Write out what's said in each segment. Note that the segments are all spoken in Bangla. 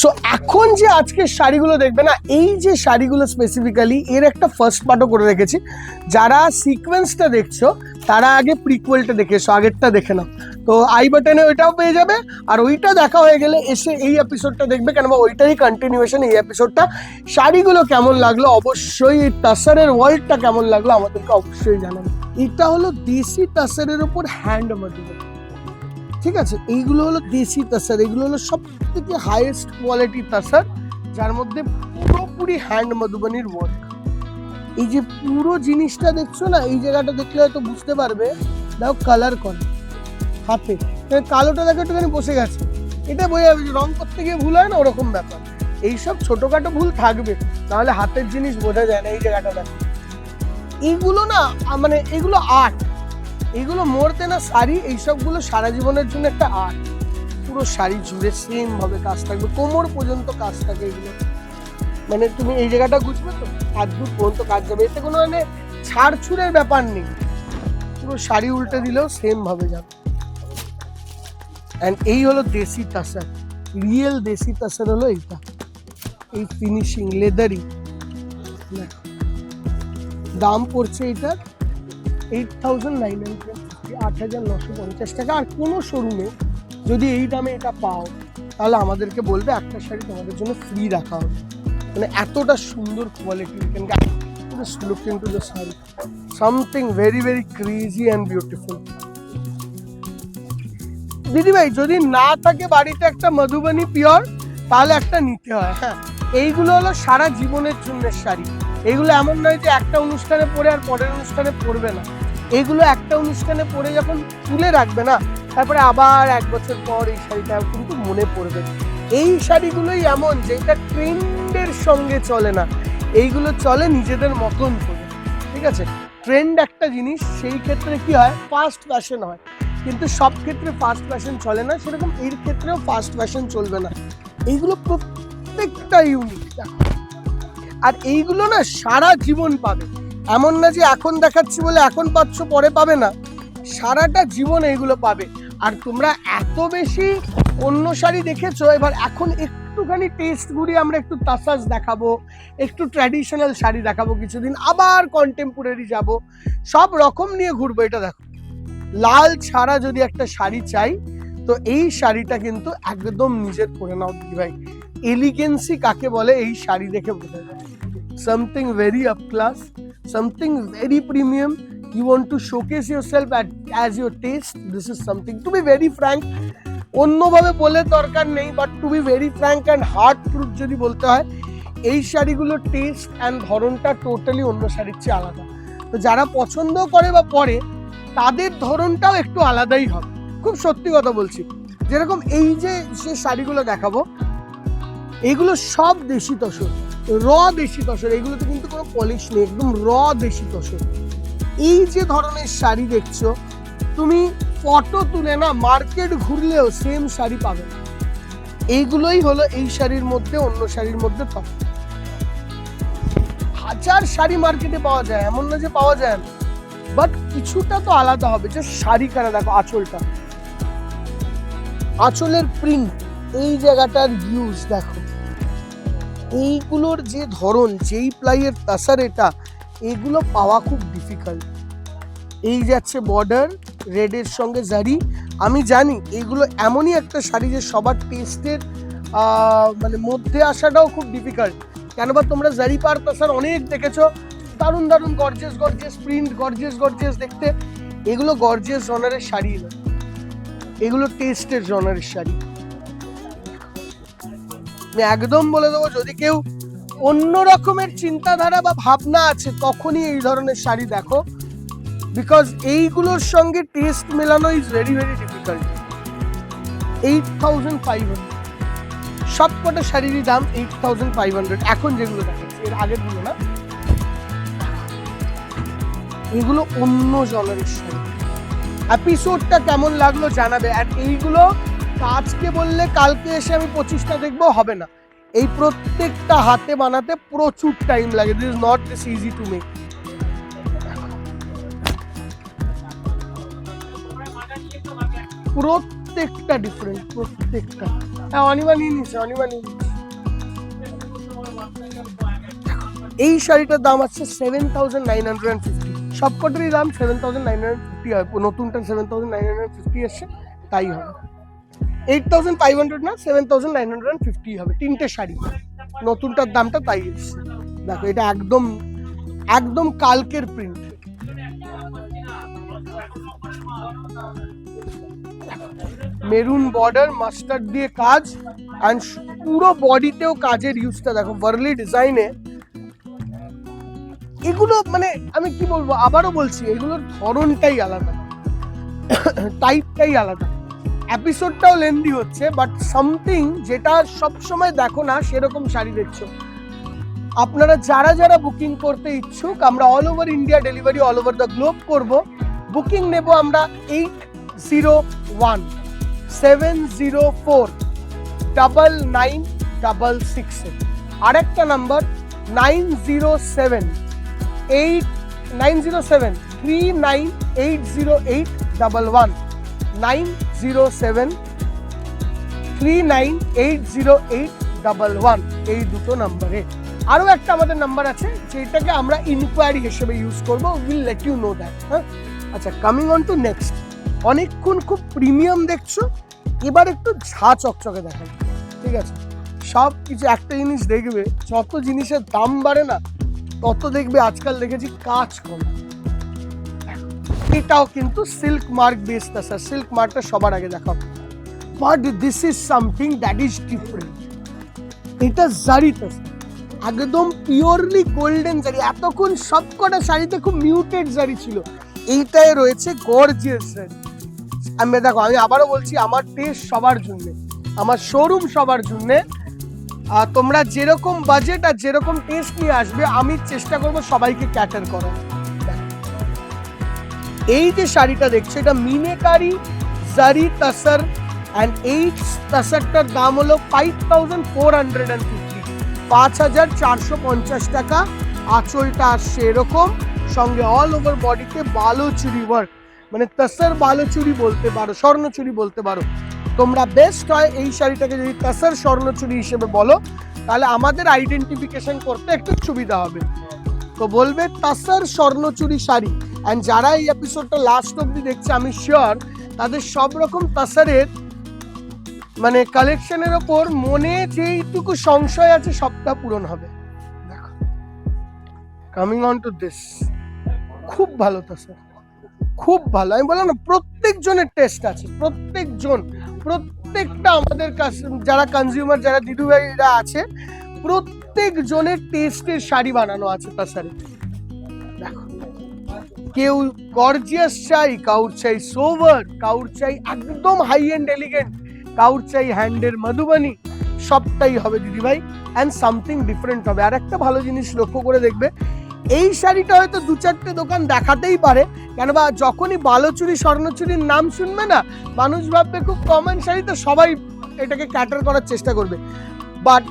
সো এখন যে আজকের শাড়িগুলো দেখবে না, এই যে শাড়িগুলো স্পেসিফিক্যালি এর একটা ফার্স্ট পার্টও করে রেখেছি। যারা সিকোয়েন্সটা দেখছ, তারা আগে প্রিকুয়েলটা দেখে এসো, আগেরটা দেখে নাও। তো আই বাটনে ওইটাও পেয়ে যাবে, আর ওইটা দেখা হয়ে গেলে এসে এই এপিসোডটা দেখবে কেন ওইটারই কন্টিনিউয়েশন এই এপিসোডটা শাড়িগুলো কেমন লাগল, অবশ্যই তাসারের ওয়ার্ল্ডটা কেমন লাগল, আমাদেরকে অবশ্যই জানাবে। এটা হলো দেশি তাসারের ওপর হ্যান্ড মাটিরিয়াল ঠিক আছে? এইগুলো হলো দেশি তাসার, এগুলো হলো সব থেকে হাইয়েস্ট কোয়ালিটি তাসার, যার মধ্যে পুরোপুরি হ্যান্ড মধুবানির ওয়ার্ক এই যে পুরো জিনিসটা দেখছ না, এই জায়গাটা দেখলে হয়তো বুঝতে পারবে। দাও কালার করে। হাতে। কালোটা দেখো একটুখানি বসে গেছে। এটা বোঝা যাবে যে রং করতে গিয়ে ভুল হয় না, ওরকম ব্যাপার। এইসব ছোটোখাটো ভুল থাকবে। নাহলে হাতের জিনিস বোঝা যায় না, এই জায়গাটা দেখো। এইগুলো না মানে এগুলো আর্ট এগুলো মরতে না শাড়ি এইসবগুলো সারা জীবনের জন্য একটা আর্ট। পুরো শাড়ি জুড়ে সেম ভাবে কাজ থাকবে, কোমর পর্যন্ত কাজ থাকে এগুলো। মানে তুমি এই জায়গাটা বুঝবে তো, হাত দূর পর্যন্ত কাজ যাবে। এতে কোনো মানে ছাড় ছুড়ের ব্যাপার নেই। পুরো শাড়ি উল্টে দিলেও সেম ভাবে যাবে। অ্যান্ড এই হলো দেশি তাসার রিয়েল দেশি তাসার হলো এইটা। এই ফিনিশিং লেদারি দাম পড়ছে এটার এইট থাউজেন্ড নাইন হান্ড্রেড আট হাজার নশো পঞ্চাশ টাকা। আর কোনো শোরুমে যদি এই দামে এটা পাও, তাহলে আমাদেরকে বলবে একটা শাড়ি তোমাদের জন্য ফ্রি রাখা হবে। মানে এতটা সুন্দর quality look in to the sari something very very crazy and beautiful দিদি ভাই যদি না থাকে বাড়িতে একটা মধুবনী পিওর, তাহলে একটা নিতে হয়। হ্যাঁ এইগুলো হলো সারা জীবনের জন্য শাড়ি। এগুলো এমন নয় যে একটা অনুষ্ঠানে পরে আর পরের অনুষ্ঠানে পরবে না। এগুলো একটা অনুষ্ঠানে পরে যখন তুলে রাখবে না, তারপরে আবার এক বছর পর এই শাড়িটা কিন্তু মনে পড়বে। এই শাড়িগুলোই এমন যে এটা ট্রেন্ডের সঙ্গে চলে না। এইগুলো চলে নিজেদের মতন করে, ঠিক আছে? ট্রেন্ড একটা জিনিস, সেই ক্ষেত্রে কি হয়? ফাস্ট ফ্যাশন হয়। কিন্তু সব ক্ষেত্রে ফাস্ট ফ্যাশন চলে না, সেরকম এর ক্ষেত্রেও ফাস্ট ফ্যাশন চলবে না। এইগুলো প্রত্যেকটা ইউনিক আর এইগুলো না সারা জীবন পাবে। এমন না যে এখন দেখাচ্ছি বলে এখন পাচ্ছ, পরে পাবে না। সারাটা জীবন এইগুলো পাবে। আর তোমরা এত বেশি অন্য শাড়ি দেখেছ, এবার এখন একটুখানি টেস্ট ঘুরি আমরা একটু তাসাজ দেখাবো, একটু ট্র্যাডিশনাল শাড়ি দেখাবো কিছুদিন, আবার কন্টেম্পোরারি যাব। সব রকম নিয়ে ঘুরবো, এটা দেখো। লাল ছাড়া যদি একটা শাড়ি চাই, তো এই শাড়িটা কিন্তু একদম নিজের করে নাও দিদি ভাই। এলিগেন্সি কাকে বলে? এই শাড়ি দেখে বোঝা যায়। Something very up class something very premium you want to showcase yourself at, as your taste. This is something to be very frank. অন্যভাবে বলে দরকার নেই but to be very frank and hard truth যদি বলতে হয় এই শাড়িগুলোর টেস্ট অ্যান্ড ধরনটা টোটালি অন্য শাড়ির চেয়ে আলাদা। তো যারা পছন্দ করে বা পরে তাদের ধরনটাও একটু আলাদাই হবে। খুব সত্যি কথা বলছি। যেরকম এই যে সে শাড়িগুলো দেখাবো এগুলো সব দেশি তসর, র দেশি তসর, এগুলোতে কিন্তু কোনো পলিশ নেই, একদম র দেশি তসর। এই যে ধরনের শাড়ি দেখছ, তুমি ফটো তুলে না মার্কেট ঘুরলেও সেম শাড়ি পাবে এইগুলোই হলো এই শাড়ির মধ্যে, অন্য শাড়ির মধ্যে তফাৎ হাজার শাড়ি মার্কেটে পাওয়া যায়, এমন না যে পাওয়া যায় না। বাট কিছুটা তো আলাদা হবে, যে শাড়ি কানা, দেখো আঁচলটা। আঁচলের প্রিন্ট এই জায়গাটার ইউজ দেখো। এইগুলোর যে ধরন, যেই প্লাইয়ের তাসার এটা, এগুলো পাওয়া খুব ডিফিকাল্ট এই যাচ্ছে বর্ডার রেডের সঙ্গে জারি। আমি জানি এগুলো এমনই একটা শাড়ি যে সবার টেস্টের মানে মধ্যে আসাটাও খুব ডিফিকাল্ট কেন বা তোমরা জারি পার তাসার অনেক দেখেছ? দারুণ দারুণ gorgeous gorgeous print gorgeous gorgeous দেখতে। এগুলো গর্জেস জনারের শাড়ি না এগুলো টেস্টের জনারের শাড়ি। আমি একদম বলে দেবো, যদি কেউ অন্য রকমের চিন্তাধারা বা ভাবনা আছে, তখনই এই ধরনের শাড়ি দেখো। বিকজ এইগুলোর সঙ্গে টেস্ট মেলানো is very very difficult eight thousand five hundred সব কটা শাড়িরই দাম এইট থাউজেন্ড ফাইভ হান্ড্রেড এখন যেগুলো দেখাচ্ছি, এর আগেরগুলো না? এগুলো অন্য জনের শাড়ি। এপিসোডটা কেমন লাগল জানাবে। আর এইগুলো আজকে বললে কালকে এসে আমি পঁচিশটা দেখব, হবে না। এই প্রত্যেকটা হাতে বানাতে প্রচুর টাইম লাগে। This is not this easy to make প্রত্যেকটা ডিফারেন্ট প্রত্যেকটা। হ্যাঁ অনিমা নিয়ে নিচ্ছে অনিমা নিয়ে এই শাড়িটার দাম আছে seven thousand nine hundred and fifty সবকটারই দাম seven thousand nine hundred fifty হয়। নতুনটা seven thousand nine hundred fifty এসছে, তাই হবে। এইট থাউজেন্ড ফাইভ হান্ড্রেড না, seven thousand nine hundred and fifty হবে, তিনটে শাড়ি। নতুনটার দামটা তাই এসছে দেখো, এটা একদম একদম কালকের প্রিন্ট মেরুন বর্ডার মাস্টার্ড দিয়ে কাজ অ্যান্ড পুরো বডিতেও কাজের ইউজটা দেখো ভার্লি ডিজাইনে এগুলো মানে আমি কি বলব, আবারও বলছি, এগুলোর ধরনটাই আলাদা। টাইপটাই আলাদা। এপিসোডটাও লেন্দি হচ্ছে বাট সামথিং যেটা সব সময় দেখো না, সেরকম শাড়ি দেখছ। আপনারা যারা যারা বুকিং করতে ইচ্ছুক, আমরা all over India delivery all over the globe করব। বুকিং নেব আমরা eight zero one seven zero four double nine double সিক্সে আরেকটা number nine zero seven eight nine zero seven three nine eight zero eight double one nine zero seven three nine eight zero eight double one এই দুটো নাম্বারে। আরও একটা আমাদের নাম্বার আছে, যেটাকে আমরা ইনকোয়ারি হিসেবে ইউজ করব। Will let you know that হ্যাঁ? আচ্ছা কামিং অন টু নেক্সট অনেকক্ষণ খুব প্রিমিয়াম দেখছ, এবার একটু ঝা চকচকে দেখাই। ঠিক আছে? সব কিছু একটা জিনিস দেখবে, যত জিনিসের দাম বাড়ে না, তত দেখবে আজকাল দেখেছি কাজ কম। এটাও কিন্তু সিল্ক মার্ক বেসড আছে। সিল্ক মার্কটা সবার আগে দেখাও। But this is something that is different এটা জারিতে একদম পিওরলি গোল্ডেন জারি। এতক্ষণ সবকটা শাড়িতে খুব মিউটেড জারি ছিল। এইটাই রয়েছে গর্জিয়াস জারি। আমি দেখো, আমি আবারও বলছি, আমার টেস্ট সবার জন্যে। আমার শোরুম সবার জন্য। তোমরা যেরকম বাজেট আর যেরকম টেস্ট নিয়ে আসবে, আমি চেষ্টা করব সবাইকে ক্যাটার করার। এই যে শাড়িটা দেখছ, এটা মিনেকারি জারি তাসার অ্যান্ড এই তাসারটার দাম হলো five thousand four hundred and fifty পাঁচ হাজার চারশো পঞ্চাশ টাকা, আঁচলটা আসছে এরকম, সঙ্গে অল ওভার বডিতে বালোচুরি ওয়ার্ক মানে তাসার বালোচুরি বলতে পারো স্বর্ণচুরি বলতে পারো। তোমরা বেস্ট হয় এই শাড়িটাকে যদি তাসার স্বর্ণচুরি হিসেবে বলো, তাহলে আমাদের আইডেন্টিফিকেশন করতে একটু সুবিধা হবে। তো বলবে তাসার স্বর্ণচুরি শাড়ি। অ্যান্ড যারা এই এপিসোডটা লাস্ট অব্দি দেখছে, আমি শিওর তাদের সব রকম তাসারের মানে কালেকশনের ওপর মনে যেইটুকু সংশয় আছে, সবটা পূরণ হবে। দেখো কামিং অন টু দিস খুব ভালো তাসার। খুব ভালো। আমি বললাম না, প্রত্যেকজনের টেস্ট আছে, প্রত্যেকজন, প্রত্যেকটা আমাদের কাছে, যারা কনজিউমার যারা দিদু ভাইরা আছে, প্রত্যেকজনের টেস্টের শাড়ি বানানো আছে তাসারে। কেউ গর্জিয়াস চাই, কাউর চাই সোভার কাউর চাই একদম হাই এন্ড এলিগেন্ট কাউর চাই হ্যান্ডের মধুবানি, সবটাই হবে দিদি ভাই অ্যান্ড সামথিং ডিফারেন্ট হবে। আর একটা ভালো জিনিস লক্ষ্য করে দেখবে, এই শাড়িটা হয়তো দু চারটে দোকান দেখাতেই পারে, কেন বা যখনই বালোচুরি, স্বর্ণচুরির নাম শুনবে না, মানুষ ভাববে খুব কমন শাড়ি, তো সবাই এটাকে ক্যাটার করার চেষ্টা করবে। বাট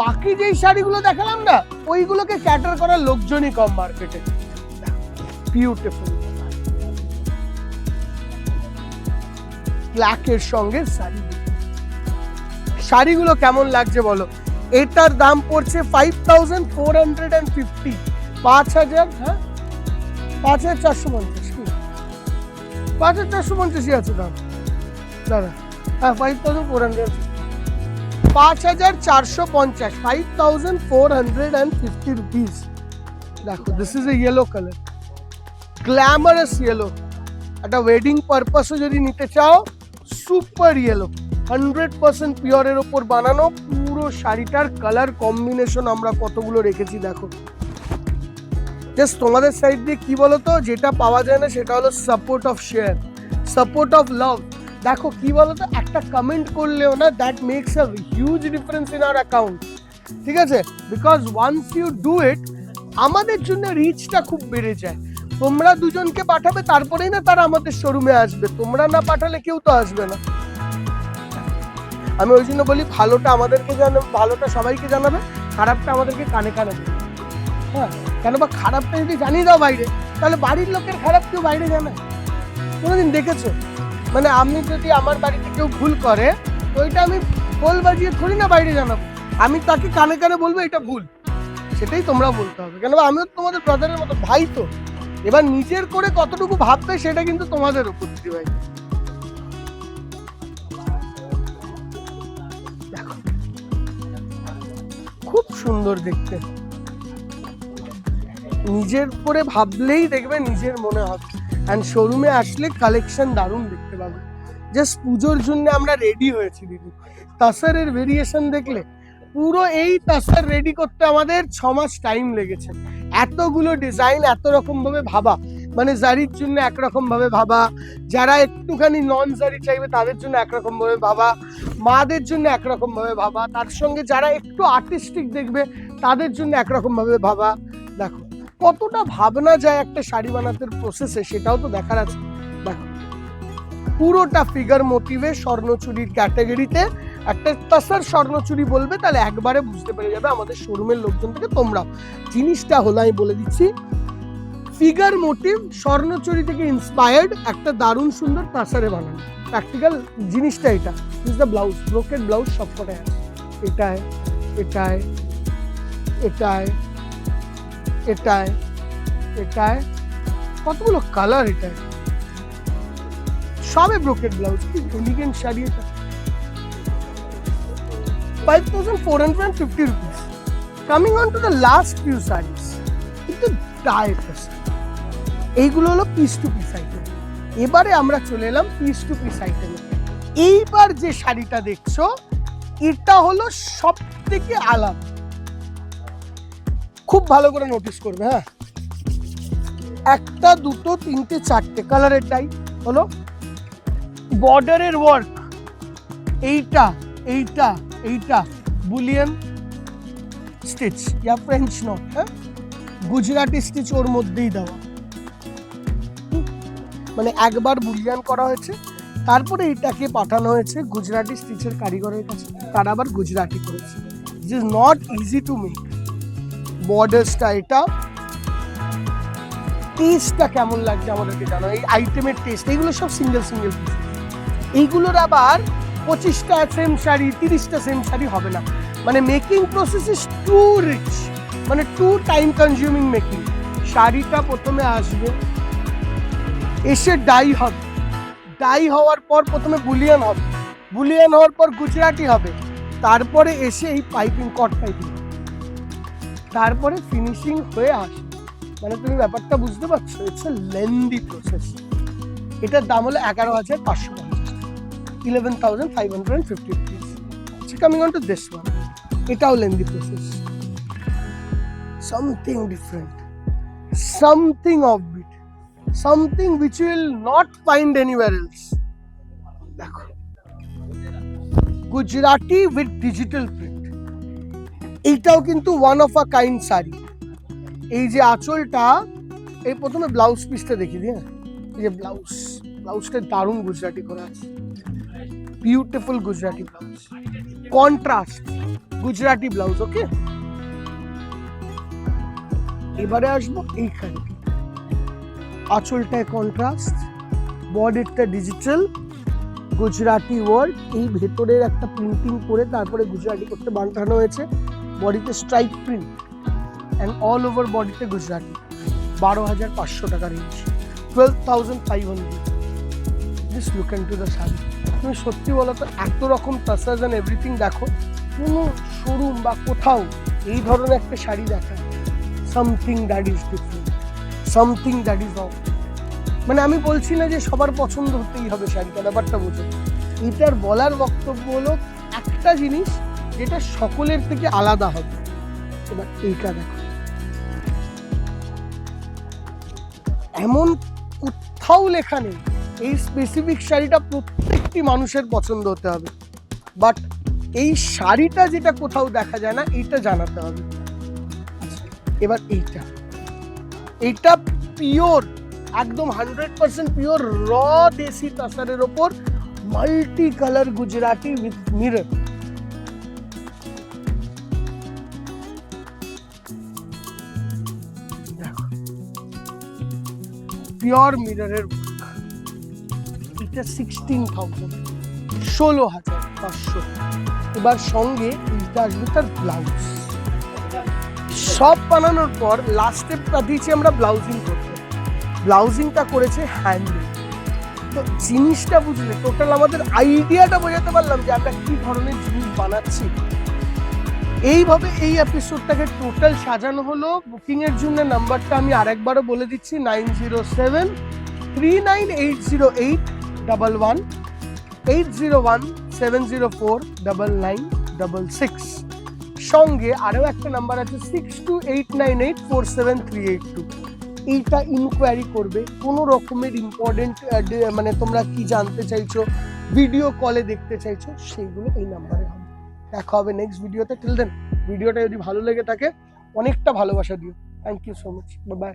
বাকি যেই শাড়িগুলো দেখালাম না, ওইগুলোকে ক্যাটার করার লোকজনই কম মার্কেটে বিউটিফুল ব্ল্যাকের সঙ্গে শাড়ি। শাড়িগুলো কেমন লাগছে বলো? এটার দাম পড়ছে five thousand four hundred and fifty পাঁচ হাজার হ্যাঁ? পাঁচ হাজার চারশো পঞ্চাশ। পাঁচ হাজার চারশো পঞ্চাশই আছে দাম। দাদা হ্যাঁ ফাইভ থাউজেন্ড ফোর হান্ড্রেড পাঁচ হাজার চারশো পঞ্চাশ five thousand four hundred and fifty rupees দেখো this is a yellow colour glamorous yellow একটা ওয়েডিং পারপাসও যদি নিতে চাও সুপার ইয়েলো হান্ড্রেড পার্সেন্ট পিওরের ওপর বানানো পুরো শাড়িটার কালার কম্বিনেশন আমরা কতগুলো রেখেছি দেখো। জাস্ট তোমাদের সাইড দিয়ে কি বলতো, যেটা পাওয়া যায় না সেটা হলো support of share support of love দেখো কি বলতো, একটা কমেন্ট করলেও না that makes a huge difference in our account ঠিক আছে? Because once you do it আমাদের জন্য রিচটা খুব বেড়ে যায়। তোমরা দুজনকে পাঠাবে, তারপরেই না তারা আমাদের শোরুমে আসবে। তোমরা না পাঠালে কেউ তো আসবে না। আমি ওই জন্য বলি, ভালোটা আমাদেরকে জানাবে ভালোটা সবাইকে জানাবে, খারাপটা আমাদেরকে কানে কানে হ্যাঁ কেন বা খারাপটা যদি জানিয়ে দাও বাইরে, তাহলে বাড়ির লোকের খারাপ কেউ বাইরে জানায় কোনোদিন দেখেছ? মানে আমি যদি আমার বাড়িতে কেউ ভুল করে, তো ওইটা আমি বল বাজিয়ে থরি না বাইরে জানাব। আমি তাকে কানে কানে বলব, এটা ভুল। সেটাই তোমরা বলতে হবে। কেন আমিও তোমাদের ব্রাদারের মতো, ভাই তো। এবার নিজের করে কতটুকু ভাববে সেটা কিন্তু তোমাদের উপর ভাই। খুব সুন্দর দেখতে। নিজের করে ভাবলেই দেখবে নিজের মনে হবে। অ্যান্ড শোরুমে আসলে কালেকশন দারুণ দেখতে পাবে। জাস্ট পুজোর জন্য আমরা রেডি হয়েছি দিদি। তাসারের ভেরিয়েশন দেখলে পুরো এই তাসার রেডি করতে আমাদের ছ মাস টাইম লেগেছে। এতগুলো ডিজাইন এত রকম ভাবে। মানে জারির জন্য একরকম ভাবে, যারা একটুখানি নন জারি চাইবে তাদের জন্য একরকম ভাবে, মাদের জন্য একরকম ভাবে, তার সঙ্গে যারা একটু আর্টিস্টিক দেখবে, তাদের জন্য একরকম ভাবে। দেখো, কতটা ভাবনা যায় একটা শাড়ি বানাতে প্রসেসে সেটাও তো দেখার আছে। দেখো, পুরোটা ফিগার মোটিভে স্বর্ণচুরির ক্যাটাগরিতে একটা তাসার স্বর্ণচুরি বলবে, তাহলে একবারে বুঝতে পেরে যাবে আমাদের শোরুমের লোকজন থেকে তোমরাও। জিনিসটা হলো, আমি বলে দিচ্ছি ফিগার মোটিভ স্বর্ণচুরি থেকে ইন্সপায়ার্ড একটা দারুণ সুন্দর তাসারে বানানো। প্র্যাকটিক্যাল জিনিসটা এটা। Is the blouse brocade blouse সবকটাই আছে। এটায় এটায় এটায় এটায় এটায়। কতগুলো কালার এটায়? সবে ব্রোকেট ব্লাউজ কি এলিগেন্ট শাড়ি এটা। Five thousand four hundred and fifty rupees coming on to the last few saris কিন্তু ডায়েট এইগুলো হলো পিস টু পিস আইটেম এবারে আমরা চলে এলাম পিস টু পিস আইটেমে এইবার যে শাড়িটা দেখছ, এটা হলো সব থেকে আলাদা। খুব ভালো করে নোটিস করবে হ্যাঁ? একটা, দুটো, তিনটে, চারটে কালারের ডাই হলো। বর্ডারের ওয়ার্ক এইটা এইটা এইটা bullion stitch, yeah French knot হ্যাঁ? গুজরাটি স্টিচ ওর মধ্যেই দেওয়া। মানে একবার বুলিয়ান করা হয়েছে, তারপরে এটাকে পাঠানো হয়েছে গুজরাটি স্টিচের কারিগরের কাছে, তারা আবার গুজরাটি করেছে। It is not easy to make বর্ডার্সটা এটা টেস্টটা কেমন লাগছে আমাদেরকে জানো এই আইটেমের টেস্ট এইগুলো সব সিঙ্গেল সিঙ্গেল এইগুলোর আবার পঁচিশটা সেম শাড়ি, তিরিশটা সেম শাড়ি হবে না। মানে making process is too rich মানে টু টাইম কনজিউমিং মেকিং শাড়িটা প্রথমে আসবে, এসে ডাই হবে। ডাই হওয়ার পর প্রথমে বুলিয়ান হবে। বুলিয়ান হওয়ার পর গুজরাটি হবে। তারপরে এসে এই পাইপিং কট পাইপিং তারপরে ফিনিশিং হয়ে আসবে। মানে তুমি ব্যাপারটা বুঝতে পারছ? ইটস এ লেন্দি প্রসেস এটার দাম হলো এগারো হাজার পাঁচশো পঞ্চাশ eleven thousand five hundred fifty rupees coming on to this one এটাও lengthy process something different something of bit something which will not find anywhere else দেখো গুজরাটি উইথ ডিজিটাল প্রিন্ট এইটাও কিন্তু one of a kind sari এই যে আঁচলটা এই প্রথমে ব্লাউজ পিসটা দেখি দিয়ে এই যে ব্লাউজ ব্লাউজটা দারুণ গুজরাটি করা আছে beautiful Gujarati blouse contrast Gujarati blouse okay এবারে আসব এইখানে। আঁচলটায় কন্ট্রাস্ট বডিরটা ডিজিটাল গুজরাটি ওয়ার্ড এই ভেতরের একটা প্রিন্টিং করে তারপরে গুজরাটি করতে বানানো হয়েছে। বডিতে stripe print and all over বডিতে গুজরাটি বারো হাজার পাঁচশো টাকা range twelve thousand five hundred just look and to the sari তুমি সত্যি বলো তো, এত রকম টাসাজ অ্যান্ড এভরিথিং দেখো, কোনো শোরুম বা কোথাও এই ধরনের একটা শাড়ি দেখা something that is different something that is of মানে আমি বলছি না যে সবার পছন্দ হতেই হবে শাড়িটা, ব্যাপারটা বোঝো। এটার বলার বক্তব্য হলো একটা জিনিস যেটা সকলের থেকে আলাদা হবে। এবার এইটা দেখো। এমন কোথাও লেখা নেই, এই স্পেসিফিক শাড়িটা প্রত্যেকটি মানুষের পছন্দ হতে হবে। বাট এই শাড়িটা যেটা কোথাও দেখা যায় না, এইটা জানাতে হবে। এবার এইটা। এইটা পিওর একদম হান্ড্রেড পার্সেন্ট পিওর র দেশি তাসারের ওপর multi colour Gujarati with mirror pure মিররের এটা সিক্সটিন থাউজেন্ড ষোলো হাজার পাঁচশো। এবার সঙ্গে এই এটা আসবে তার ব্লাউজ সব বানানোর পর লাস্টে দিয়েছি আমরা ব্লাউজিং করতে। ব্লাউজিংটা করেছে হ্যান্ডেল তো জিনিসটা বুঝলে টোটাল আমাদের আইডিয়াটা বোঝাতে পারলাম যে আমরা কী ধরনের জিনিস বানাচ্ছি। এইভাবে এই এপিসোডটাকে টোটাল সাজানো হলো। বুকিংয়ের জন্য নাম্বারটা আমি আরেকবারও বলে দিচ্ছি nine zero seven three nine eight zero eight double one eight zero one seven zero four double nine double six সঙ্গে আরও একটা নাম্বার আছে six two eight nine eight four seven three eight two এইটা ইনকোয়ারি করবে, কোনো রকমের ইম্পর্টেন্ট মানে তোমরা কি জানতে চাইছো ভিডিও কলে দেখতে চাইছো, সেইগুলো এই নাম্বারে হবে। দেখা হবে নেক্সট ভিডিওতে টিল দেন ভিডিওটা যদি ভালো লেগে থাকে, অনেকটা ভালোবাসা দিও। Thank you so much bye